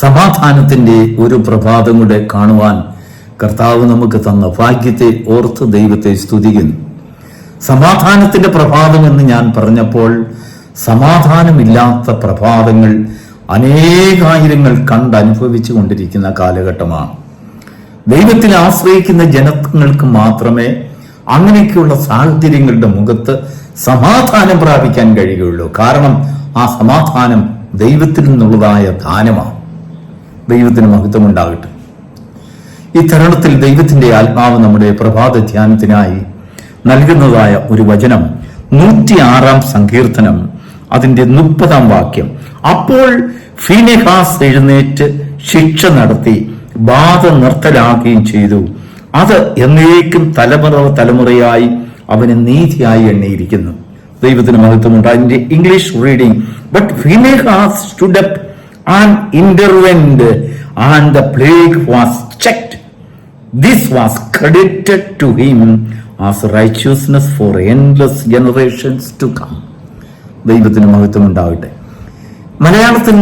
സമാധാനത്തിന്റെ ഒരു പ്രഭാതം കൂടെ കാണുവാൻ കർത്താവ് നമുക്ക് തന്ന ഭാഗ്യത്തെ ഓർത്ത് ദൈവത്തെ സ്തുതിക്കുന്നു. സമാധാനത്തിന്റെ പ്രഭാതം എന്ന് ഞാൻ പറഞ്ഞപ്പോൾ സമാധാനമില്ലാത്ത പ്രഭാതങ്ങൾ അനേകായിരങ്ങൾ കണ്ടനുഭവിച്ചു കൊണ്ടിരിക്കുന്ന കാലഘട്ടമാണ്. ദൈവത്തിൽ ആശ്രയിക്കുന്ന ജനങ്ങൾക്ക് മാത്രമേ അങ്ങനെയൊക്കെയുള്ള സാഹചര്യങ്ങളുടെ മുഖത്ത് സമാധാനം പ്രാപിക്കാൻ കഴിയുകയുള്ളൂ. കാരണം ആ സമാധാനം ദൈവത്തിൽ നിന്നുള്ളതായ ദാനമാണ് ദൈവത്തിന് മഹത്വമുണ്ടാകട്ടെ. ഈ തരുണത്തിൽ ദൈവത്തിന്റെ ആത്മാവ് നമ്മുടെ പ്രഭാത ധ്യാനത്തിനായി നൽകുന്നതായ ഒരു വചനം നൂറ്റിയാറാം സങ്കീർത്തനം അതിന്റെ മുപ്പതാം വാക്യം. അപ്പോൾ ഫീനെഹാസ് എഴുന്നേറ്റ് ശിക്ഷ നടത്തി ബാധ നിർത്തലാക്കുകയും ചെയ്തു. അത് എന്നേക്കും തലമുറ തലമുറയായി അവന് നീതിയായി എണ്ണിയിരിക്കുന്നു. ദൈവത്തിന് മഹത്വമുണ്ട്. അതിന്റെ English reading but and intervened and the plague was checked This was credited to him as righteousness for endless generations to come. ദൈവത്തിന് മഹത്വം ഉണ്ടാവട്ടെ മലയാളത്തിൽ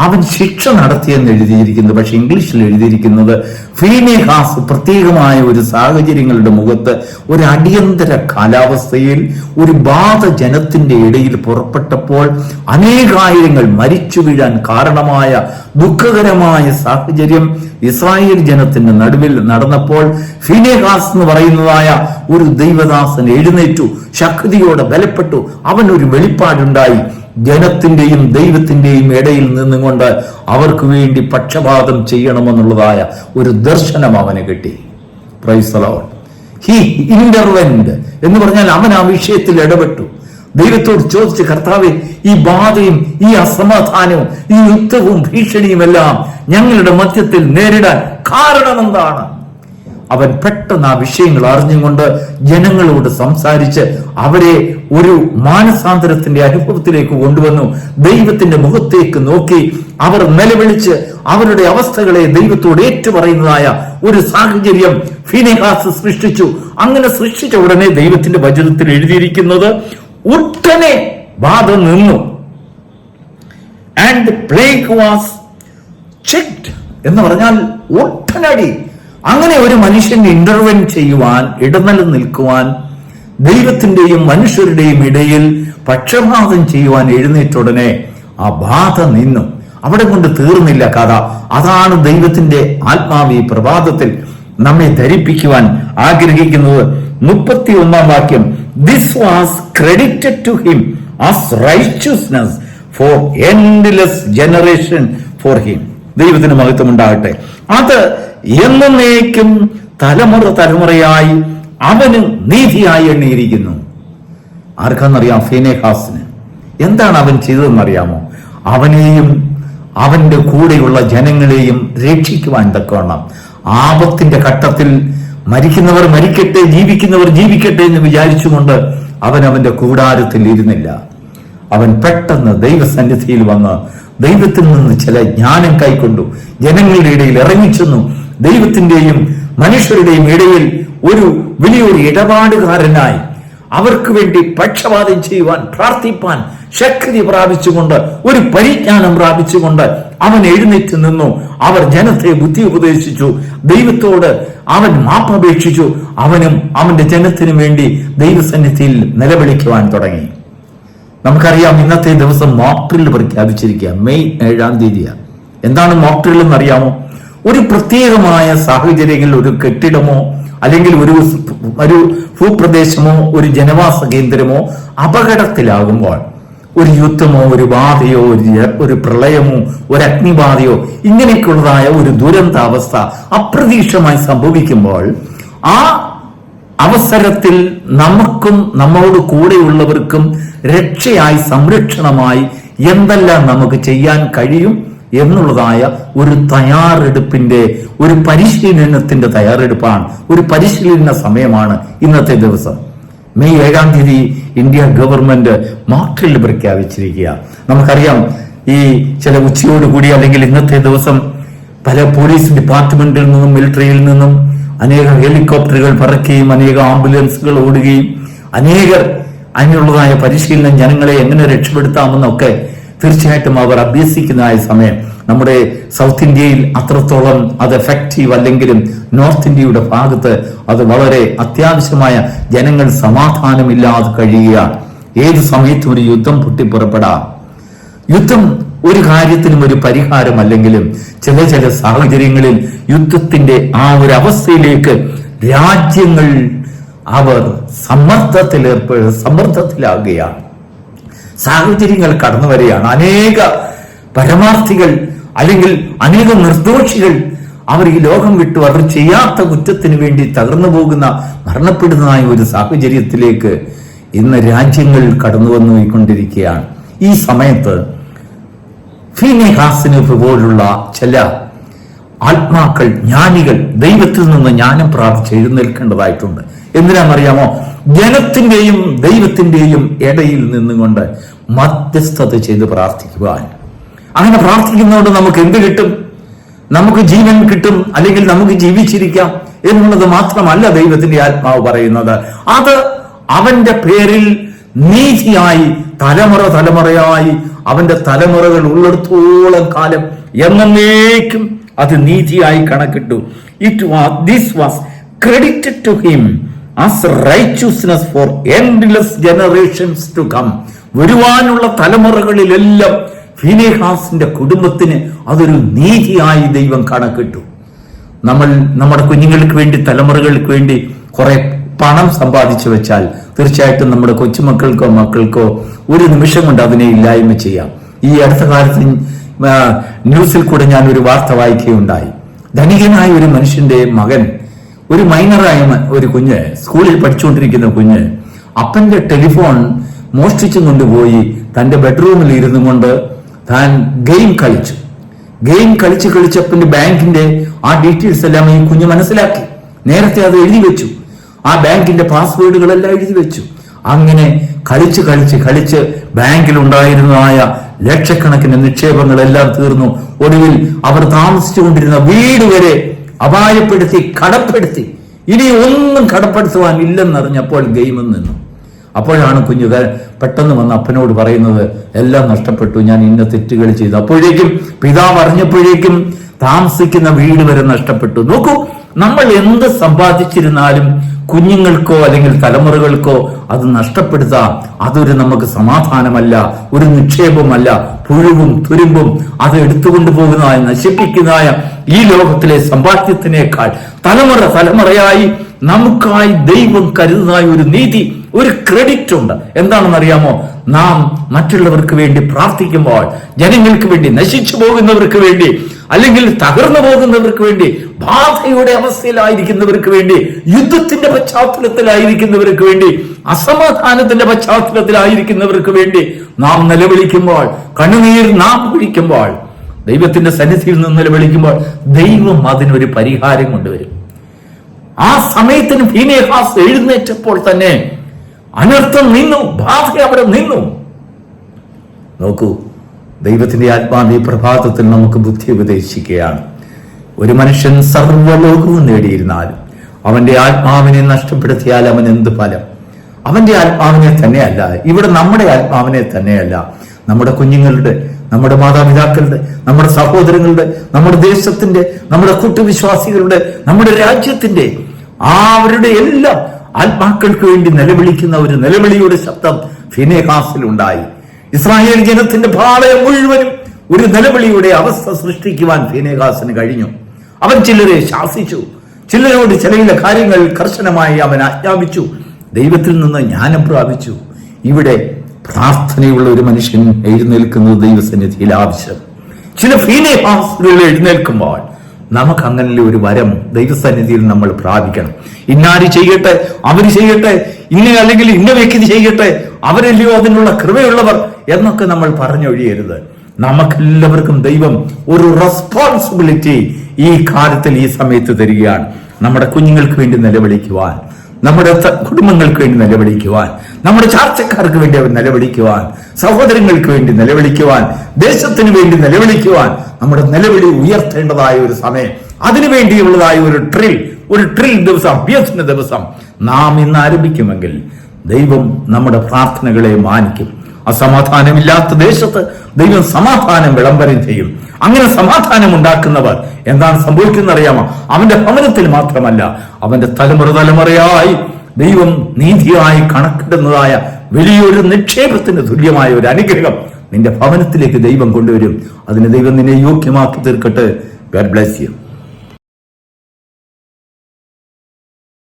അവൻ ശിക്ഷ നടത്തിയെന്ന് എഴുതിയിരിക്കുന്നത് പക്ഷെ ഇംഗ്ലീഷിൽ എഴുതിയിരിക്കുന്നത് ഫീനേഹാസ് പ്രത്യേകമായ ഒരു സാഹചര്യങ്ങളുടെ മുഖത്ത് ഒരു അടിയന്തര കാലാവസ്ഥയിൽ ഒരു ബാധ ജനത്തിന്റെ ഇടയിൽ പുറപ്പെട്ടപ്പോൾ അനേകായിരങ്ങൾ മരിച്ചു വീഴാൻ കാരണമായ ദുഃഖകരമായ സാഹചര്യം ഇസ്രായേൽ ജനത്തിന്റെ നടുവിൽ നടന്നപ്പോൾ ഫിനേഹാസ് എന്ന് പറയുന്നതായ ഒരു ദൈവദാസൻ എഴുന്നേറ്റു ശക്തിയോടെ ബലപ്പെട്ടു. അവനൊരു വെളിപ്പാടുണ്ടായി. ജനത്തിന്റെയും ദൈവത്തിന്റെയും ഇടയിൽ നിന്നുകൊണ്ട് അവർക്ക് വേണ്ടി പക്ഷപാതം ചെയ്യണമെന്നുള്ളതായ ഒരു ദർശനം അവന് കിട്ടി. പ്രൈസലോൺ ഹി ഇന്റർവെന്റ് എന്ന് പറഞ്ഞാൽ അവൻ ആ വിഷയത്തിൽ ഇടപെട്ടു. ദൈവത്തോട് ചോദിച്ച് കർത്താവെ ഈ ബാധയും ഈ അസമാധാനവും ഈ യുദ്ധവും ഭീഷണിയും എല്ലാം ഞങ്ങളുടെ മധ്യത്തിൽ നേരിടാൻ കാരണം എന്താണ്? അവൻ പെട്ടെന്ന് ആ വിഷയങ്ങൾ അറിഞ്ഞുകൊണ്ട് ജനങ്ങളോട് സംസാരിച്ച് അവരെ ഒരു മാനസാന്തരത്തിന്റെ അനുഭവത്തിലേക്ക് കൊണ്ടുവന്നു. ദൈവത്തിന്റെ മുഖത്തേക്ക് നോക്കി അവർ നിലവിളിച്ച് അവരുടെ അവസ്ഥകളെ ദൈവത്തോട് ഏറ്റുപറയുന്നതായ ഒരു സാഹചര്യം ഫിനിഹാസ് സൃഷ്ടിച്ചു. അങ്ങനെ സൃഷ്ടിച്ച ഉടനെ ദൈവത്തിന്റെ വചനത്തിൽ എഴുതിയിരിക്കുന്നത് ഉടനെ ബാധ നിന്നു. ആൻഡ് വാസ് എന്ന് പറഞ്ഞാൽ ഒട്ടനടി അങ്ങനെ ഒരു മനുഷ്യൻ ഇന്റർവെൻ ചെയ്യുവാൻ ഇടനില നിൽക്കുവാൻ ദൈവത്തിന്റെയും മനുഷ്യരുടെയും ഇടയിൽ പക്ഷപാതം ചെയ്യുവാൻ എഴുന്നേറ്റുടനെ ആ ബാധ നിന്നു. അവിടെ കൊണ്ട് തീർന്നില്ല കഥ. അതാണ് ദൈവത്തിന്റെ ആത്മാവി പ്രഭാതത്തിൽ നമ്മെ ധരിപ്പിക്കുവാൻ ആഗ്രഹിക്കുന്നത്. മുപ്പത്തി ഒന്നാം വാക്യം this was credited to him as righteousness for endless generation for him ദൈവത്തിന് മഹത്വം ഉണ്ടാകട്ടെ അത് എന്നേക്കും തലമുറ തലമുറയായി അവന് നീതിയായി എണ്ണിയിരിക്കുന്നു. ആർക്കാന്നറിയാം ഫിനേഹാസിന്? എന്താണ് അവൻ ചെയ്തതെന്നറിയാമോ? അവനെയും അവന്റെ കൂടെയുള്ള ജനങ്ങളെയും രക്ഷിക്കുവാൻ തക്കവണ്ണം. ആപത്തിന്റെ ഘട്ടത്തിൽ മരിക്കുന്നവർ മരിക്കട്ടെ ജീവിക്കുന്നവർ ജീവിക്കട്ടെ എന്ന് വിചാരിച്ചുകൊണ്ട് അവൻ അവന്റെ കൂടാരത്തിൽ ഇരുന്നില്ല. അവൻ പെട്ടെന്ന് ദൈവസന്നിധിയിൽ വന്ന് ദൈവത്തിൽ നിന്ന് ചില ജ്ഞാനം കൈക്കൊണ്ടു ജനങ്ങളുടെ ഇടയിൽ ഇറങ്ങിച്ചെന്നു. ദൈവത്തിന്റെയും മനുഷ്യരുടെയും ഇടയിൽ ഒരു വലിയൊരു ഇടപാടുകാരനായി അവർക്ക് വേണ്ടി പക്ഷപാതം ചെയ്യുവാൻ പ്രാർത്ഥിപ്പാൻ ശക്തി പ്രാപിച്ചുകൊണ്ട് ഒരു പരിജ്ഞാനം പ്രാപിച്ചുകൊണ്ട് അവൻ എഴുന്നേറ്റ് നിന്നു. അവർ ജനത്തെ ബുദ്ധി ഉപദേശിച്ചു. ദൈവത്തോട് അവൻ മാപ്പപേക്ഷിച്ചു അവനും അവന്റെ ജനത്തിനും വേണ്ടി ദൈവസന്നിധിയിൽ നിലവിളിക്കുവാൻ തുടങ്ങി. നമുക്കറിയാം ഇന്നത്തെ ദിവസം മോക്ട്രിൽ പ്രഖ്യാപിച്ചിരിക്കുക മെയ് ഏഴാം തീയതിയാണ് എന്താണ് മോക്ട്രിൽ എന്നറിയാമോ? ഒരു പ്രത്യേകമായ സാഹചര്യങ്ങളിൽ ഒരു കെട്ടിടമോ അല്ലെങ്കിൽ ഒരു ഒരു ഭൂപ്രദേശമോ ഒരു ജനവാസ കേന്ദ്രമോ അപകടത്തിലാകുമ്പോൾ ഒരു യുദ്ധമോ ഒരു ബാധയോ ഒരു ഒരു പ്രളയമോ ഒരു അഗ്നിബാധയോ ഇങ്ങനെയൊക്കെയുള്ളതായ ഒരു ദുരന്താവസ്ഥ അപ്രതീക്ഷമായി സംഭവിക്കുമ്പോൾ ആ അവസരത്തിൽ നമുക്കും നമ്മളോട് കൂടെയുള്ളവർക്കും രക്ഷയായി സംരക്ഷണമായി എന്തെല്ലാം നമുക്ക് ചെയ്യാൻ കഴിയും എന്നുള്ളതായ ഒരു തയ്യാറെടുപ്പിന്റെ ഒരു പരിശീലനത്തിന്റെ തയ്യാറെടുപ്പാണ്. ഒരു പരിശീലന സമയമാണ് ഇന്നത്തെ ദിവസം. മെയ് ഏഴാം തീയതി ഇന്ത്യ ഗവൺമെന്റ് മാർട്ടിൽ പ്രഖ്യാപിച്ചിരിക്കുക. നമുക്കറിയാം ഈ ചില ഉച്ചയോടുകൂടി അല്ലെങ്കിൽ ഇന്നത്തെ ദിവസം പല പോലീസ് ഡിപ്പാർട്ട്മെന്റിൽ നിന്നും മിലിറ്ററിയിൽ നിന്നും അനേക ഹെലികോപ്റ്ററുകൾ പറക്കുകയും അനേകം ആംബുലൻസുകൾ ഓടുകയും അനേകർ അതിനുള്ളതായ പരിശീലനം ജനങ്ങളെ എങ്ങനെ രക്ഷപ്പെടുത്താമെന്നൊക്കെ തീർച്ചയായിട്ടും അവർ അഭ്യസിക്കുന്നതായ സമയം. നമ്മുടെ സൗത്ത് ഇന്ത്യയിൽ അത്രത്തോളം അത് എഫക്റ്റീവ് അല്ലെങ്കിലും നോർത്ത് ഇന്ത്യയുടെ ഭാഗത്ത് അത് വളരെ അത്യാവശ്യമായ ജനങ്ങൾ സമാധാനമില്ലാതെ കഴിയുക ഏത് സമയത്തും ഒരു യുദ്ധം പൊട്ടിപ്പുറപ്പെടാം. യുദ്ധം ഒരു കാര്യത്തിനും ഒരു പരിഹാരമല്ലെങ്കിലും ചില ചില സാഹചര്യങ്ങളിൽ യുദ്ധത്തിന്റെ ആ ഒരു അവസ്ഥയിലേക്ക് രാജ്യങ്ങൾ അവർ സമ്മർദ്ദത്തിലേർപ്പെ സമ്മർദ്ദത്തിലാകുകയാണ്. സാഹചര്യങ്ങൾ കടന്നു വരികയാണ്. അനേക പരമാർത്ഥികൾ അല്ലെങ്കിൽ അനേക നിർദോഷികൾ അവർ ഈ ലോകം വിട്ടു അവർ ചെയ്യാത്ത കുറ്റത്തിന് വേണ്ടി തകർന്നു പോകുന്ന മരണപ്പെടുന്നതായ ഒരു സാഹചര്യത്തിലേക്ക് ഇന്ന് രാജ്യങ്ങൾ കടന്നു വന്നു വന്നുകൊണ്ടിരിക്കുകയാണ്. ഈ സമയത്ത് ഫീനിഹാസിന് പോലുള്ള ചില ആത്മാക്കൾ ജ്ഞാനികൾ ദൈവത്തിൽ നിന്ന് ജ്ഞാനം പ്രാപിച്ച് എഴുന്നേൽക്കേണ്ടതായിട്ടുണ്ട്. എന്തിനാണെന്നറിയാമോ? ജനത്തിന്റെയും ദൈവത്തിന്റെയും ഇടയിൽ നിന്നുകൊണ്ട് മധ്യസ്ഥത ചെയ്ത് പ്രാർത്ഥിക്കുവാൻ. അങ്ങനെ പ്രാർത്ഥിക്കുന്നതുകൊണ്ട് നമുക്ക് എന്ത് കിട്ടും? നമുക്ക് ജീവൻ കിട്ടും അല്ലെങ്കിൽ നമുക്ക് ജീവിച്ചിരിക്കാം എന്നുള്ളത് മാത്രമല്ല ദൈവത്തിന്റെ ആത്മാവ് പറയുന്നത്. അത് അവന്റെ പേരിൽ നീതിയായി തലമുറ തലമുറയായി അവന്റെ തലമുറകൾ ഉള്ളിടത്തോളം കാലം എന്നേക്കും അത് നീതിയായി കണക്കിട്ടു. It was this was credited to him as righteousness for endless generations to come വരുവാനുള്ള തലമുറകളിലെല്ലാം ഫിനേഹാസിന്റെ കുടുംബത്തിന് അതൊരു നീതിയായി ദൈവം കണക്കിട്ടു. നമ്മൾ നമ്മുടെ കുഞ്ഞുങ്ങൾക്ക് വേണ്ടി തലമുറകൾക്ക് വേണ്ടി കുറെ പണം സമ്പാദിച്ചു വെച്ചാൽ തീർച്ചയായിട്ടും നമ്മുടെ കൊച്ചുമക്കൾക്കോ മക്കൾക്കോ ഒരു നിമിഷം കൊണ്ട് അതിനെ ഇല്ലായ്മ ചെയ്യാം. ഈ അടുത്ത കാലത്ത് ന്യൂസിൽ കൂടെ ഞാൻ ഒരു വാർത്ത വായിക്കുകയുണ്ടായി. ധനികനായ ഒരു മനുഷ്യന്റെ മകൻ ഒരു മൈനറായ ഒരു കുഞ്ഞ് സ്കൂളിൽ പഠിച്ചുകൊണ്ടിരിക്കുന്ന കുഞ്ഞ് അപ്പന്റെ ടെലിഫോൺ മോഷ്ടിച്ചു കൊണ്ടുപോയി തന്റെ ബെഡ്റൂമിൽ ഇരുന്നു കൊണ്ട് താൻ ഗെയിം കളിച്ചു. ഗെയിം കളിച്ച് കളിച്ചപ്പന്റെ ബാങ്കിന്റെ ആ ഡീറ്റെയിൽസ് എല്ലാം ഈ കുഞ്ഞ് മനസ്സിലാക്കി. നേരത്തെ അത് എഴുതി വെച്ചു. ആ ബാങ്കിന്റെ പാസ്വേഡുകളെല്ലാം എഴുതി വെച്ചു. അങ്ങനെ കളിച്ച് കളിച്ച് കളിച്ച് ബാങ്കിൽ ഉണ്ടായിരുന്നതായ ലക്ഷക്കണക്കിന് നിക്ഷേപങ്ങളെല്ലാം തീർന്നു. ഒടുവിൽ അവർ താമസിച്ചുകൊണ്ടിരുന്ന വീട് വരെ അപായപ്പെടുത്തി കടപ്പെടുത്തി. ഇനി ഒന്നും കടപ്പെടുത്തുവാൻ ഇല്ലെന്നറിഞ്ഞപ്പോൾ ഗെയിമിൽ നിന്നു. അപ്പോഴാണ് കുഞ്ഞു പെട്ടെന്ന് വന്ന് അപ്പനോട് പറയുന്നത് എല്ലാം നഷ്ടപ്പെട്ടു ഞാൻ ഇന്ന തെറ്റുകൾ ചെയ്തു. അപ്പോഴേക്കും പിതാവ് അറിഞ്ഞപ്പോഴേക്കും താമസിക്കുന്ന വീട് വരെ നഷ്ടപ്പെട്ടു. നോക്കൂ നമ്മൾ എന്ത് സമ്പാദിച്ചിരുന്നാലും കുഞ്ഞുങ്ങൾക്കോ അല്ലെങ്കിൽ തലമുറകൾക്കോ അത് നഷ്ടപ്പെടുത്താം. അതൊരു നമുക്ക് സമാധാനമല്ല ഒരു നിക്ഷേപമല്ല. പുഴുവും തുരുമ്പും അത് എടുത്തുകൊണ്ടു പോകുന്നതായ നശിപ്പിക്കുന്നതായ ഈ ലോകത്തിലെ സമ്പാദ്യത്തിനേക്കാൾ തലമുറ തലമുറയായി നമുക്കായി ദൈവം കരുതുന്നതായ ഒരു നീതി ഒരു ക്രെഡിറ്റ് ഉണ്ട്. എന്താണെന്ന് അറിയാമോ നാം മറ്റുള്ളവർക്ക് വേണ്ടി പ്രാർത്ഥിക്കുമ്പോൾ ജനങ്ങൾക്ക് വേണ്ടി നശിച്ചു പോകുന്നവർക്ക് വേണ്ടി അല്ലെങ്കിൽ തകർന്നു പോകുന്നവർക്ക് വേണ്ടി ബാധയുടെ അവസ്ഥയിലായിരിക്കുന്നവർക്ക് വേണ്ടി യുദ്ധത്തിന്റെ പശ്ചാത്തലത്തിലായിരിക്കുന്നവർക്ക് വേണ്ടി അസമാധാനത്തിന്റെ പശ്ചാത്തലത്തിലായിരിക്കുന്നവർക്ക് വേണ്ടി നാം നിലവിളിക്കുമ്പോൾ കണ്ണുനീർ നാം കുഴിക്കുമ്പോൾ ദൈവത്തിന്റെ സന്നിധിയിൽ നിന്ന് നിലവിളിക്കുമ്പോൾ ദൈവം അതിനൊരു പരിഹാരം കൊണ്ടുവരും. ആ സമയത്തിന് ഭീമേഹാസ് എഴുന്നേറ്റപ്പോൾ തന്നെ അനർത്ഥം നിന്നു ബാധ അവിടെ നിന്നു. നോക്കൂ ദൈവത്തിന്റെ ആത്മാവ് പ്രഭാതത്തിൽ നമുക്ക് ബുദ്ധി ഉപദേശിക്കുകയാണ്. ഒരു മനുഷ്യൻ സർവലോകവും നേടിയിരുന്നാലും അവന്റെ ആത്മാവിനെ നഷ്ടപ്പെടുത്തിയാൽ അവൻ എന്ത് ഫലം? അവന്റെ ആത്മാവിനെ തന്നെയല്ല ഇവിടെ നമ്മുടെ ആത്മാവിനെ തന്നെയല്ല. നമ്മുടെ കുഞ്ഞുങ്ങളുടെ നമ്മുടെ മാതാപിതാക്കളുടെ നമ്മുടെ സഹോദരങ്ങളുടെ നമ്മുടെ ദേശത്തിന്റെ നമ്മുടെ കൂട്ടുവിശ്വാസികളുടെ നമ്മുടെ രാജ്യത്തിന്റെ ആ അവരുടെ എല്ലാം ആത്മാക്കൾക്ക് വേണ്ടി നിലവിളിക്കുന്ന ഒരു നിലവിളിയുടെ ശബ്ദം ഫിനേഹാസിൽ ഉണ്ടായി. ഇസ്രായേൽ ജനത്തിന്റെ പാളയം മുഴുവനും ഒരു നിലവിളിയുടെ അവസ്ഥ സൃഷ്ടിക്കുവാൻ ഫിനേഹാസിന് കഴിഞ്ഞു. അവൻ ചിലരെ ശാസിച്ചു. ചിലരോട് ചില കാര്യങ്ങൾ കർശനമായി അവൻ ആജ്ഞാപിച്ചു. ദൈവത്തിൽ നിന്ന് ജ്ഞാനം പ്രാപിച്ചു. ഇവിടെ പ്രാർത്ഥനയുള്ള ഒരു മനുഷ്യൻ എഴുന്നേൽക്കുന്നത് ദൈവസന്നിധിയിൽ ആവശ്യം. ചില ഫീനേഹാസുകൾ എഴുന്നേൽക്കുമ്പോൾ നമുക്ക് അങ്ങനെ ഒരു വരം ദൈവസന്നിധിയിൽ നമ്മൾ പ്രാപിക്കണം. ഇന്നാര് ചെയ്യട്ടെ അവർ ചെയ്യട്ടെ ഇന്ന അല്ലെങ്കിൽ ഇന്ന വ്യക്തി ചെയ്യട്ടെ അവരല്ലയോ അതിനുള്ള കൃപയുള്ളവർ എന്നൊക്കെ നമ്മൾ പറഞ്ഞൊഴിയരുത്. നമുക്കെല്ലാവർക്കും ദൈവം ഒരു റെസ്പോൺസിബിലിറ്റി ഈ കാര്യത്തിൽ ഈ സമയത്ത് തരികയാണ്. നമ്മുടെ കുഞ്ഞുങ്ങൾക്ക് വേണ്ടി നിലവിളിക്കുവാൻ നമ്മുടെ കുടുംബങ്ങൾക്ക് വേണ്ടി നിലവിളിക്കുവാൻ നമ്മുടെ ചാർച്ചക്കാർക്ക് വേണ്ടി അവർ നിലവിളിക്കുവാൻ സഹോദരങ്ങൾക്ക് വേണ്ടി നിലവിളിക്കുവാൻ ദേശത്തിന് വേണ്ടി നിലവിളിക്കുവാൻ നമ്മുടെ നിലവിളി ഉയർത്തേണ്ടതായ ഒരു സമയം അതിനു വേണ്ടിയുള്ളതായ ഒരു ട്രിൽ ഒരു ട്രിൽ ദിവസം അഭ്യസന ദിവസം നാം ഇന്ന് ആരംഭിക്കുമെങ്കിൽ ദൈവം നമ്മുടെ പ്രാർത്ഥനകളെ മാനിക്കും. അസമാധാനമില്ലാത്ത ദേശത്ത് ദൈവം സമാധാനം വിളംബരം ചെയ്യും. അങ്ങനെ സമാധാനം ഉണ്ടാക്കുന്നവർ എന്താണ് സംഭവിക്കുന്നത് അറിയാമോ അവന്റെ ഭവനത്തിൽ മാത്രമല്ല അവന്റെ തലമുറ തലമുറയായി ദൈവം നീതിയായി കണക്കിടുന്നതായ വലിയൊരു നിക്ഷേപത്തിന് തുല്യമായ ഒരു അനുഗ്രഹം നിന്റെ ഭവനത്തിലേക്ക് ദൈവം കൊണ്ടുവരും. അതിന് ദൈവം നിന്നെ യോഗ്യമാക്കി തീർക്കട്ടെ. Garh bless you